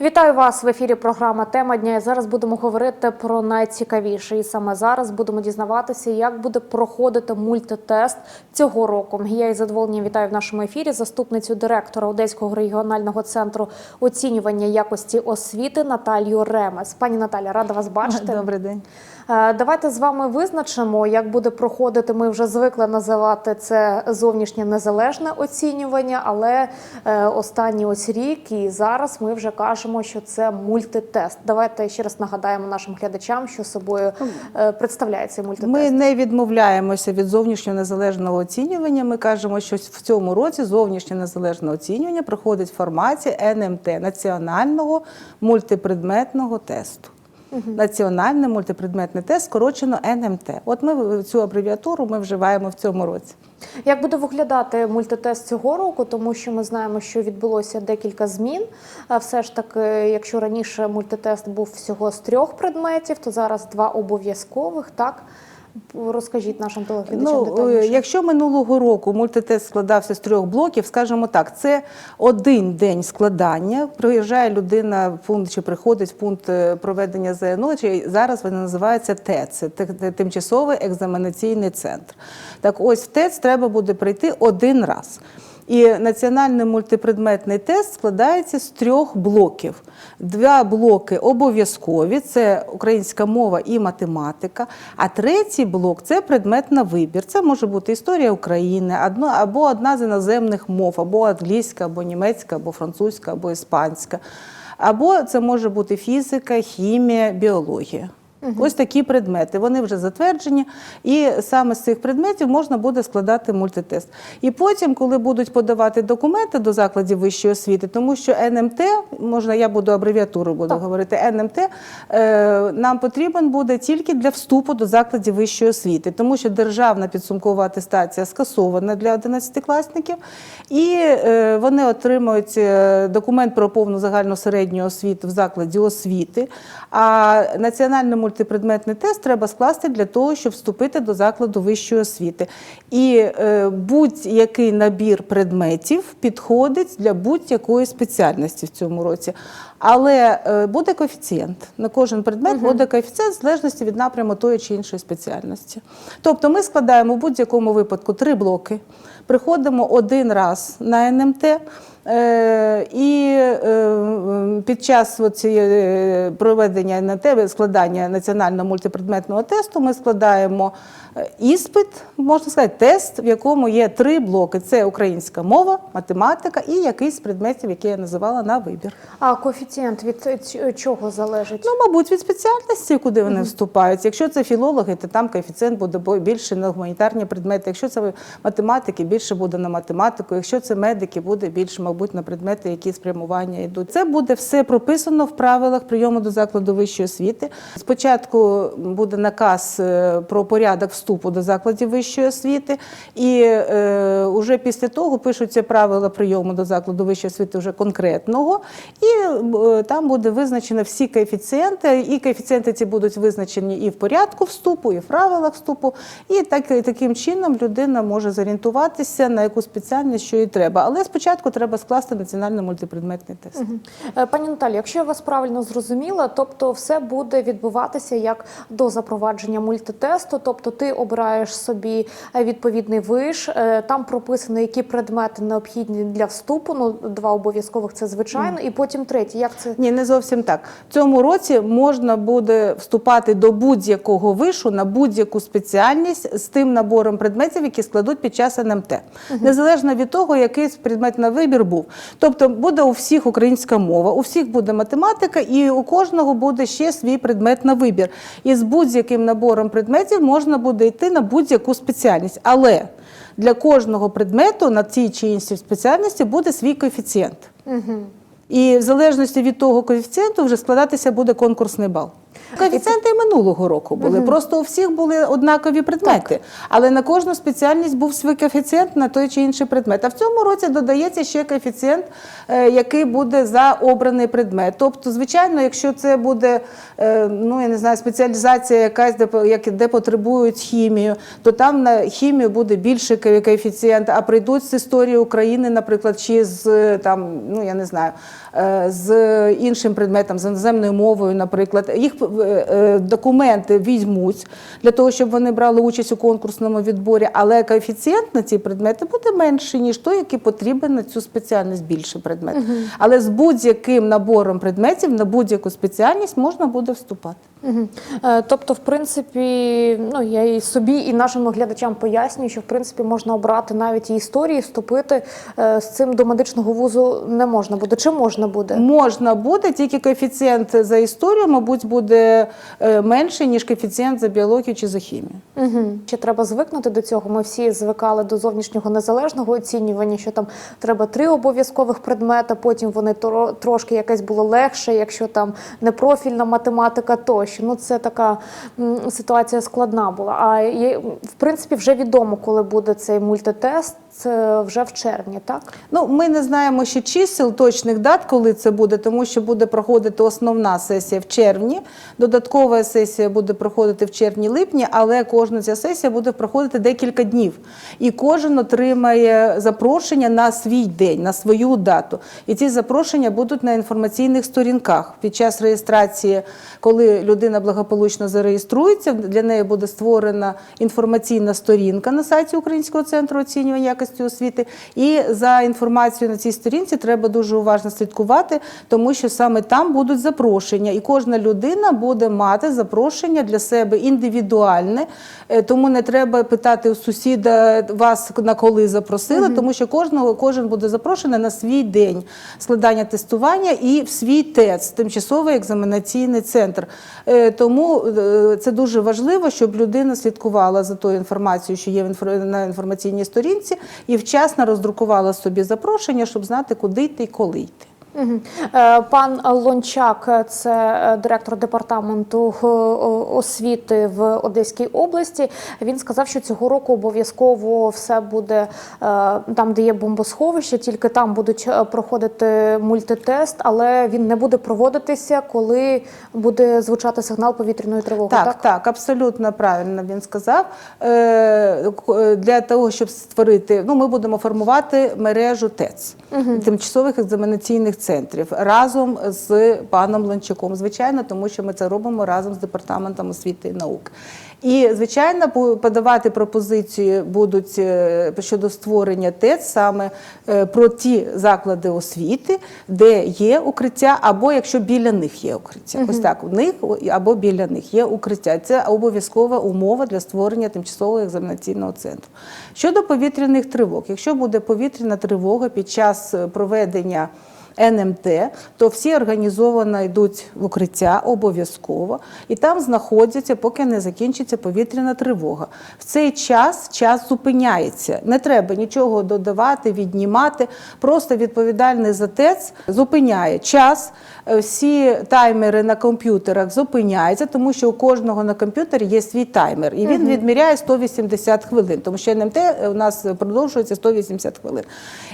Вітаю вас в ефірі. Програма Тема дня. І зараз будемо говорити про найцікавіше. І саме зараз будемо дізнаватися, як буде проходити мультитест цього року. Я із задоволенням вітаю в нашому ефірі заступницю директора Одеського регіонального центру оцінювання якості освіти Наталію Ремес. Пані Наталя, рада вас бачити. Добрий день. Е, Давайте з вами визначимо, як буде проходити. Ми вже звикли називати це зовнішнє незалежне оцінювання, але е, останній ось рік і зараз ми вже кажемо, що це мультитест. Давайте ще раз нагадаємо нашим глядачам, що собою е, представляє цей мультитест. Ми не відмовляємося від зовнішнього незалежного оцінювання. Ми кажемо, що в цьому році зовнішнє незалежне оцінювання проходить в форматі НМТ національного мультипредметного тесту. Національний мультипредметний тест, скорочено НМТ. От ми цю абревіатуру ми вживаємо в цьому році. Як буде виглядати мультитест цього року, тому що ми знаємо, що відбулося декілька змін. Все ж таки, якщо раніше мультитест був всього з трьох предметів, то зараз два обов'язкових. Так розкажіть нашим телеглядачам Ну, детальніше. е, якщо минулого року мультитест складався з трьох блоків, скажімо так, це один день складання. Приїжджає людина в пункт чи приходить в пункт е, проведення ЗНО, чи зараз вона називається ТЕЦ, те- тимчасовий екзаменаційний центр. Так ось в ТЕЦ треба буде прийти один раз. І національний мультипредметний тест складається з трьох блоків. Два блоки обов'язкові це українська мова і математика. А третій блок це предмет на вибір. Це може бути історія України, або одна з іноземних мов, або англійська, або німецька, або французька, або іспанська. Або це може бути фізика, хімія, біологія. Ось такі предмети. Вони вже затверджені, і саме з цих предметів можна буде складати мультитест. І потім, коли будуть подавати документи до закладів вищої освіти, тому що НМТ, можна, я буду абревіатуру буду Так. говорити, НМТ е, нам потрібен буде тільки для вступу до закладів вищої освіти, тому що державна підсумкова атестація скасована для 11-класників, і е, вони отримують е, документ про повну загальну середню освіту в закладі освіти. А національний мультипредметний тест треба скласти для того, щоб вступити до закладу вищої освіти. І е, будь-який набір предметів підходить для будь-якої спеціальності в цьому році. Але е, буде коефіцієнт. На кожен предмет буде коефіцієнт в залежності від напряму тої чи іншої спеціальності. Тобто ми складаємо в будь-якому випадку три блоки, приходимо один раз на НМТ. Е, І е, під час цієї проведення НМТ, складання національного мультипредметного тесту, ми складаємо е, іспит, можна сказати, тест, в якому є три блоки: це українська мова, математика і якийсь предметів, які я називала на вибір. А коефіцієнт від е, чого залежить? Ну, мабуть, від спеціальності, куди вони вступають. Якщо це філологи, то там коефіцієнт буде більше на гуманітарні предмети. Якщо це математики, більше буде на математику. Якщо це медики, буде більше, мабуть, на предмети, які спрямування йдуть. Це буде все прописано в правилах прийому до закладу вищої освіти. Спочатку буде наказ е, про порядок вступу до закладів вищої освіти, і е, уже після того пишуться правила прийому до закладу вищої освіти вже конкретного, і е, там буде визначено всі коефіцієнти, і коефіцієнти ці будуть визначені і в порядку вступу, і в правилах вступу. І так, таким чином людина може зорієнтуватися на яку спеціальність, що їй треба. Але спочатку треба скласти національний мультипредметний тест. Е, Пані Наталі, якщо я вас правильно зрозуміла, тобто все буде відбуватися як до запровадження мультитесту, тобто ти обираєш собі е, відповідний виш, е, там прописано, які предмети необхідні для вступу. Ну, два обов'язкових це звичайно, і потім третій. Як це Ні, не зовсім так. В цьому році можна буде вступати до будь-якого вишу на будь-яку спеціальність з тим набором предметів, які складуть під час НМТ, незалежно від того, який предмет на вибір був. Тобто буде у всіх українська мова, у всіх буде математика, і у кожного буде ще свій предмет на вибір. І з будь-яким набором предметів можна буде йти на будь-яку спеціальність. Але для кожного предмету на цій чи іншій спеціальності буде свій коефіцієнт. І в залежності від того коефіцієнту вже складатися буде конкурсний бал. Коефіцієнти і минулого року були. Просто у всіх були однакові предмети. Але на кожну спеціальність був свій коефіцієнт на той чи інший предмет. А в цьому році додається ще коефіцієнт, е, який буде за обраний предмет. Тобто, звичайно, якщо це буде е, ну я не знаю, спеціалізація якась, де, по- як- де потребують хімію, то там на хімію буде більший коефіцієнт, а прийдуть з історії України, наприклад, чи з е, там, ну я не знаю, з іншим предметом, з іноземною мовою, наприклад, їх е, е, документи візьмуть для того, щоб вони брали участь у конкурсному відборі, але коефіцієнт на ці предмети буде менший, ніж той, який потрібен на цю спеціальність більше предмет. Але з будь-яким набором предметів на будь-яку спеціальність можна буде вступати. Е, Тобто, в принципі, ну я і собі, і нашим глядачам пояснюю, що в принципі можна обрати навіть і історії, вступити е, з цим до медичного вузу не можна буде. Чи можна буде? Можна буде, тільки коефіцієнт за історію, мабуть, буде е, менший, ніж коефіцієнт за біологію чи за хімію. Угу. Чи треба звикнути до цього? Ми всі звикали до зовнішнього незалежного оцінювання, що там треба три обов'язкових предмета, потім вони тро- трошки якесь було легше, якщо там непрофільна математика тощо. Ну це така ситуація складна була. А в принципі вже відомо, коли буде цей мультитест. Це вже в червні, так? Ну, ми не знаємо ще чисел точних дат, коли це буде, тому що буде проходити основна сесія в червні. Додаткова сесія буде проходити в червні-липні, але кожна ця сесія буде проходити декілька днів. І кожен отримає запрошення на свій день, на свою дату. І ці запрошення будуть на інформаційних сторінках. Під час реєстрації, коли людина благополучно зареєструється, для неї буде створена інформаційна сторінка на сайті Українського центру оцінювання якості освіти. І за інформацією на цій сторінці треба дуже уважно слідкувати, тому що саме там будуть запрошення, і кожна людина буде мати запрошення для себе індивідуальне. Е, Тому не треба питати у сусіда вас на коли запросили, тому що кожного кожен буде запрошений на свій день складання тестування і в свій ТЕЦ, тимчасовий екзаменаційний центр. Е, Тому е, це дуже важливо, щоб людина слідкувала за тою інформацією, що є на інформаційній сторінці, і вчасно роздрукувала собі запрошення, щоб знати, куди йти і коли йти. Е, Пан Лончак, це е, директор департаменту е, освіти в Одеській області. Він сказав, що цього року обов'язково все буде е, там, де є бомбосховище, тільки там будуть е, проходити мультитест, але він не буде проводитися, коли буде звучати сигнал повітряної тривоги. Так, так, абсолютно правильно він сказав. Е, Для того, щоб створити, ну ми будемо формувати мережу ТЕЦ, тимчасових екзаменаційних центрів, разом з паном Ланчаком. Звичайно, тому що ми це робимо разом з департаментом освіти і науки. І, звичайно, подавати пропозиції будуть е, щодо створення ТЕЦ саме е, про ті заклади освіти, де є укриття, або якщо біля них є укриття. Ось так, у них або біля них є укриття. Це обов'язкова умова для створення тимчасового екзаменаційного центру. Щодо повітряних тривог, якщо буде повітряна тривога під час е, проведення НМТ, то всі організовано йдуть в укриття обов'язково, і там знаходяться, поки не закінчиться повітряна тривога. В цей час час зупиняється. Не треба нічого додавати, віднімати. Просто відповідальний за ТЕЦ зупиняє час. Е, Всі таймери на комп'ютерах зупиняються, тому що у кожного на комп'ютері є свій таймер, і він відміряє 180 хвилин, тому що НМТ у нас продовжується 180 хвилин.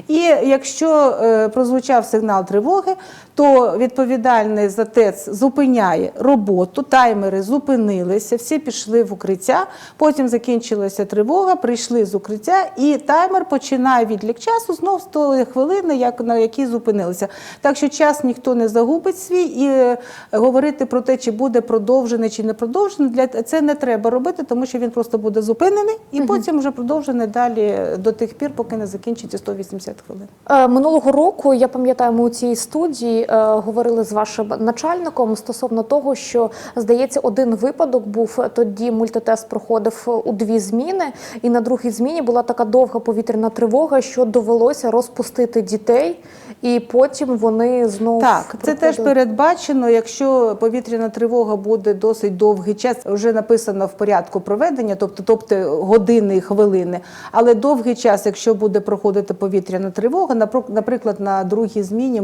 І якщо е, прозвучав сигнал тривоги, то відповідальний за ТЕЦ зупиняє роботу, таймери зупинилися, всі пішли в укриття. Потім закінчилася тривога, прийшли з укриття, і таймер починає відлік часу знов з тої хвилини, як на якій зупинилися. Так що час ніхто не загубить свій і е, говорити про те, чи буде продовжений чи не продовжений, для це не треба робити, тому що він просто буде зупинений і потім вже продовжений далі до тих пір, поки не закінчиться 180 хвилин. Е, Минулого року я пам'ятаю, у цій студії е, говорили з вашим начальником стосовно того, що здається, один випадок був тоді. Мультитест проходив у дві зміни, і на другій зміні була така довга повітряна тривога, що довелося розпустити дітей і потім вони знову Так, це теж передбачено. Якщо повітряна тривога буде досить довгий час, вже написано в порядку проведення, тобто, тобто години і хвилини. Але довгий час, якщо буде проходити повітряна тривога, наприклад, на другій зміні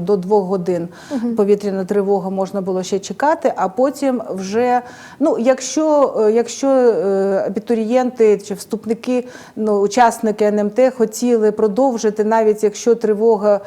до двох годин повітряна тривога можна було ще чекати, а потім вже ну, якщо, е, якщо е, абітурієнти чи вступники, ну учасники НМТ хотіли продовжити, навіть якщо тривога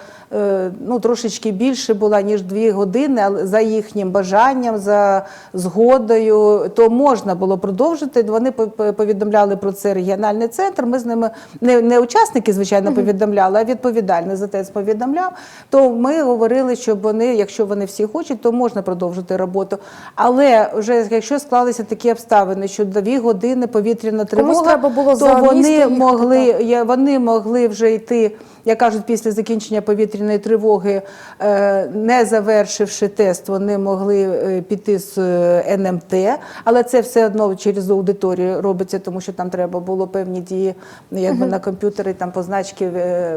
ну трошечки більше була ніж дві години, але за їхнім бажанням, за згодою, то можна було продовжити. Вони по- по- повідомляли про це регіональний центр. Ми з ними не, не учасники, звичайно, повідомляли, а відповідальний за ТЕЦ повідомляв. То ми говорили, що вони, якщо вони всі хочуть, то можна продовжити роботу. Але вже якщо склалися такі обставини, що дві години повітряна тривога, треба було то вони їхати, могли вони могли вже йти, як кажуть, після закінчення повітряної тривоги, е, не завершивши тест, вони могли е, піти з е, НМТ, але це все одно через аудиторію робиться, тому що там треба було певні дії, якби на комп'ютері там позначки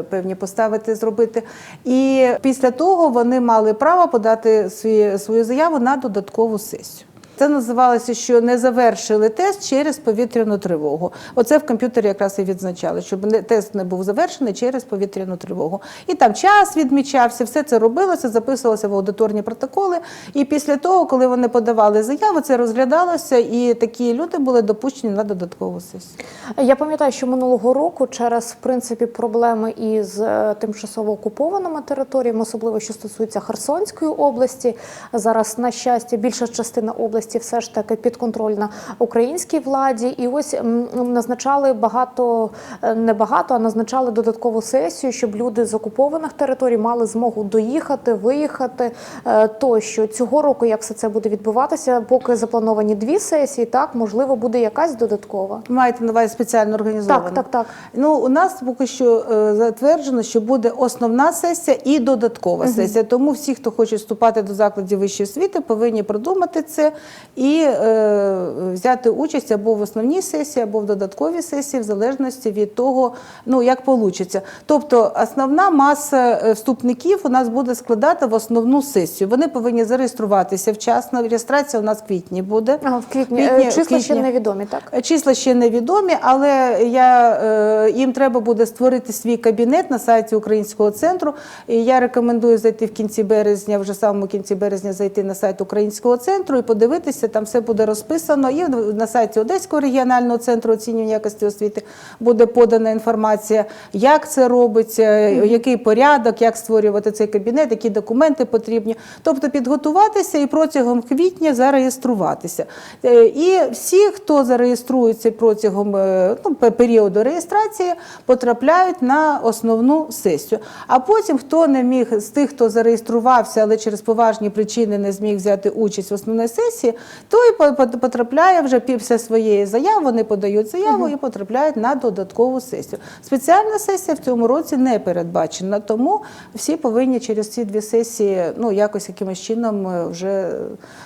певні поставити, зробити. І після того вони мали право подати свою заяву на додаткову сесію. Це називалося, що не завершили тест через повітряну тривогу. Оце в комп'ютері якраз і відзначали, щоб не- тест не був завершений через повітряну тривогу. І там час відмічався, все це робилося, записувалося в аудиторні протоколи. І після того, коли вони подавали заяву, це розглядалося, і такі люди були допущені на додаткову сесію. Я пам'ятаю, що минулого року через в принципі проблеми із е, тимчасово окупованими територіями, особливо що стосується Херсонської області, зараз на щастя більша частина області все ж таки підконтрольна українській владі. І ось назначали багато, е, не багато, а назначали додаткову сесію, щоб люди з окупованих територій мали змогу доїхати, виїхати е, тощо. Цього року як все це буде відбуватися? Поки заплановані дві сесії, так можливо буде якась додаткова. Маєте на увазі спеціально організовано? Так, так, так. Ну, у нас поки що е, затверджено, що буде основна сесія і додаткова сесія. Тому всі, хто хоче вступати до закладів вищої освіти, повинні продумати це і е, взяти участь або в основній сесії, або в додатковій сесії, в залежності від того, ну як вийде. Тобто, основна маса е, вступників у нас буде складати в основну сесію. Вони повинні зареєструватися вчасно. Реєстрація у нас в квітні буде. Ага, в квітні. Квітні- Е, Числа ще квітні. невідомі, так? Числа ще невідомі, але я, е, їм треба буде створити свій кабінет на сайті Українського центру. І я рекомендую зайти в кінці березня, вже самому кінці березня зайти на сайт Українського центру і подивитися, там все буде розписано. І на сайті Одеського регіонального центру оцінювання якості освіти буде подана інформація, як це робиться, який порядок, як створювати цей кабінет, які документи потрібні. Тобто підготуватися і протягом квітня зареєструватися. Е, І всі, хто зареєструється протягом е, ну, періоду реєстрації, потрапляють на основну сесію. А потім, хто не міг з тих, хто зареєструвався, але через поважні причини не зміг взяти участь в основній сесії, той по- по- потрапляє вже після своєї заяви, вони подають заяву і потрапляють на додаткову сесію. Спеціальна сесія в цьому році не передбачена, тому всі повинні через ці дві сесії ну, якось якимось чином е, вже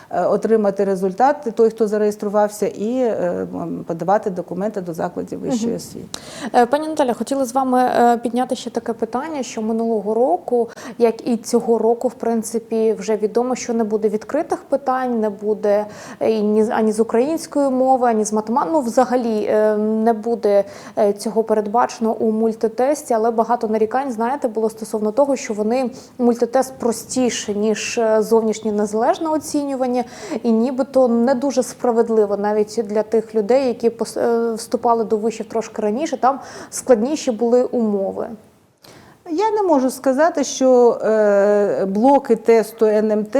е, отримати результат, той, хто зареєструвався, і е, подавати документи до закладів вищої освіти. Пані Наталя, хотіла з вами підняти ще таке питання, що минулого року, як і цього року, в принципі, вже відомо, що не буде відкритих питань, не буде е, ні ані з української мови, ані з математики. Ну, взагалі е, не буде е, цього передбачено у мультитесті, але багато нарікань, знаєте, було стосовно того, що вони мультитест простіше ніж е, зовнішнє незалежне оцінювання, і нібито не дуже справедливо навіть для тих людей, які вступали до вишів трошки раніше. Там складніші були умови. Я не можу сказати, що блоки тесту НМТ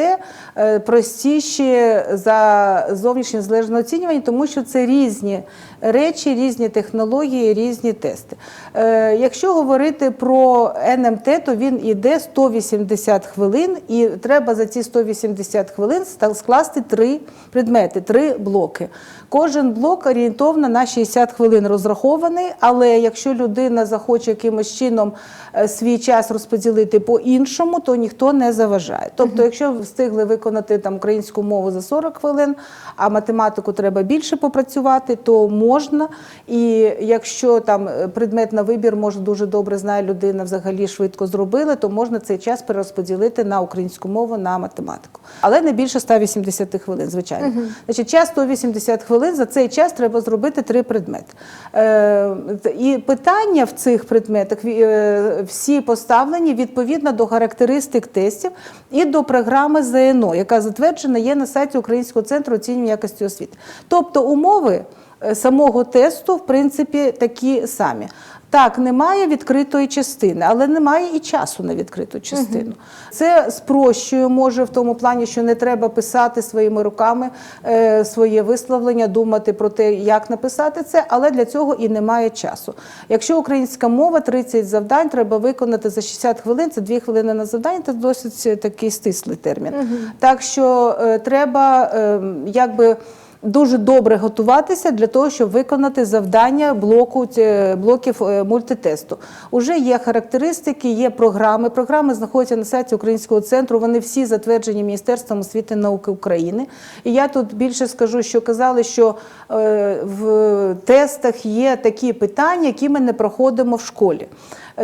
простіші за зовнішнє залежне оцінювання, тому що це різні речі, різні технології, різні тести. Е, якщо говорити про НМТ, то він іде 180 хвилин, і треба за ці 180 хвилин скласти три предмети, три блоки. Кожен блок орієнтовно на 60 хвилин розрахований, але якщо людина захоче якимось чином е, свій час розподілити по-іншому, то ніхто не заважає. Тобто, якщо встигли виконати там українську мову за 40 хвилин, а математику треба більше попрацювати, то можна. І якщо там е, предмет на вибір, може дуже добре знає людина, взагалі швидко зробили, то можна цей час перерозподілити на українську мову, на математику. Але не більше 180 хвилин, звичайно. Значить, час 180 хвилин, за цей час треба зробити три предмети. Е, і питання в цих предметах е, всі поставлені відповідно до характеристик тестів і до програми ЗНО, яка затверджена є на сайті Українського центру оцінювання якості освіти. Тобто умови е, самого тесту, в принципі, такі самі. Так, немає відкритої частини, але немає і часу на відкриту частину. Це спрощує, може в тому плані, що не треба писати своїми руками е, своє висловлення, думати про те, як написати це, але для цього і немає часу. Якщо українська мова, 30 завдань треба виконати за 60 хвилин, це 2 хвилини на завдання, це досить е, такий стислий термін. Так що е, треба е, якби. Дуже добре готуватися для того, щоб виконати завдання блоку блоків е, мультитесту. Уже є характеристики, є програми. Програми знаходяться на сайті Українського центру. Вони всі затверджені Міністерством освіти і науки України. І я тут більше скажу, що казали, що е, в тестах є такі питання, які ми не проходимо в школі.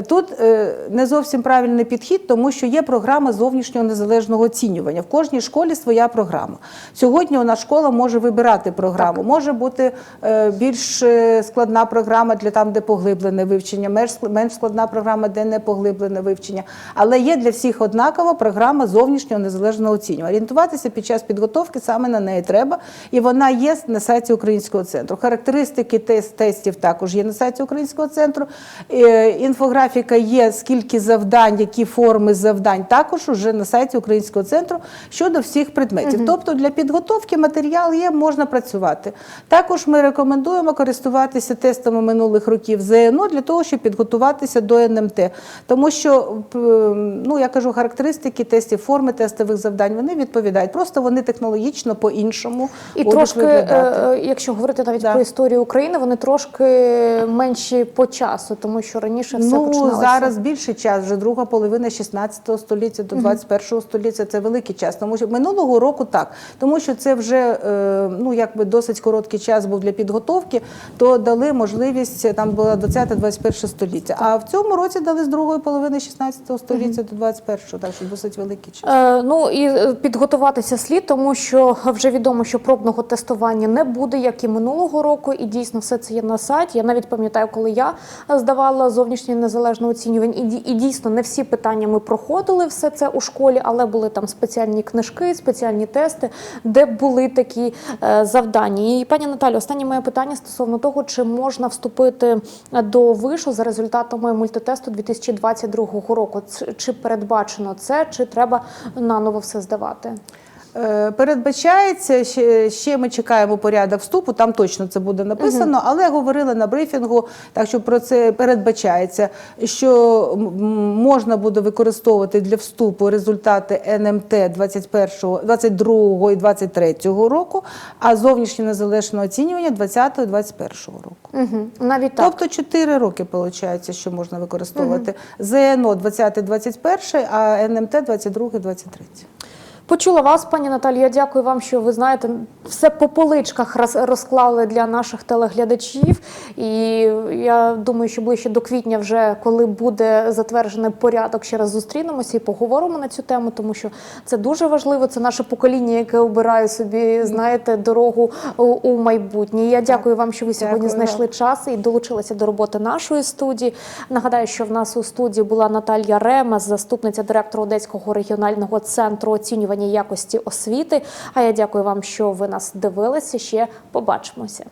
Тут е, не зовсім правильний підхід, тому що є програма зовнішнього незалежного оцінювання. В кожній школі своя програма. Сьогодні у нас школа може вибирати програму. Може бути е, більш е, складна програма для там, де поглиблене вивчення, менш складна програма, де не поглиблене вивчення. Але є для всіх однакова програма зовнішнього незалежного оцінювання. Орієнтуватися під час підготовки саме на неї треба, і вона є на сайті Українського центру. Характеристики тест- тестів також є на сайті Українського центру. Е, Інфографіка є, скільки завдань, які форми завдань, також уже на сайті Українського центру щодо всіх предметів. Тобто для підготовки матеріал є, можна працювати. Також ми рекомендуємо користуватися тестами минулих років ЗНО для того, щоб підготуватися до НМТ. Тому що, ну я кажу, характеристики тестів, форми тестових завдань вони відповідають. Просто вони технологічно по-іншому І трошки, виглядати. е, е, якщо говорити навіть Да. про історію України, вони трошки менші по часу, тому що раніше все Ну, починалося. зараз більший час, вже друга половина 16 століття до 21 століття. Це великий час. Тому що минулого року так, тому що це вже е, ну якби досить короткий час був для підготовки, то дали можливість там було 20-21 століття. А в цьому році дали з другої половини 16 століття до 21, так що досить великий час. Е, Ну і е, підготуватися слід, тому що вже відомо, що пробного тестування не буде, як і минулого року, і дійсно все це є на сайті. Я навіть пам'ятаю, коли я здавала зовнішнє незалежне оцінювання, і і дійсно не всі питання ми проходили все це у школі, але були там спеціальні книжки, спеціальні тести, де були такі е, завдання. І пані Наталі, останнє моє питання стосовно того, чи можна вступити до вишу за результатами мультитесту 2022 року. Чи передбачено це, чи треба наново все здавати? Е, Передбачається ще, ще ми чекаємо порядок вступу. Там точно це буде написано, але говорили на брифінгу, так що про це передбачається, що можна буде використовувати для вступу результати НМТ 21, 22 і 23 року, а зовнішнє незалежне оцінювання 20 і 21 року. Угу. Навіть так. Тобто 4 роки виходить, що можна використовувати. ЗНО 20-21, а НМТ 22-23. Почула вас, пані Наталія. Дякую вам, що ви знаєте, все по поличках роз- розклали для наших телеглядачів. І я думаю, що ближче до квітня, вже коли буде затверджений порядок, ще раз зустрінемося і поговоримо на цю тему, тому що це дуже важливо. Це наше покоління, яке обирає собі, знаєте, дорогу у, у майбутнє. Я дякую вам, що ви сьогодні Дякую знайшли час і долучилися до роботи нашої студії. Нагадаю, що в нас у студії була Наталія Ремес, заступниця директора Одеського регіонального центру оцінювання якості освіти. А я дякую вам, що ви нас дивилися. Ще побачимося.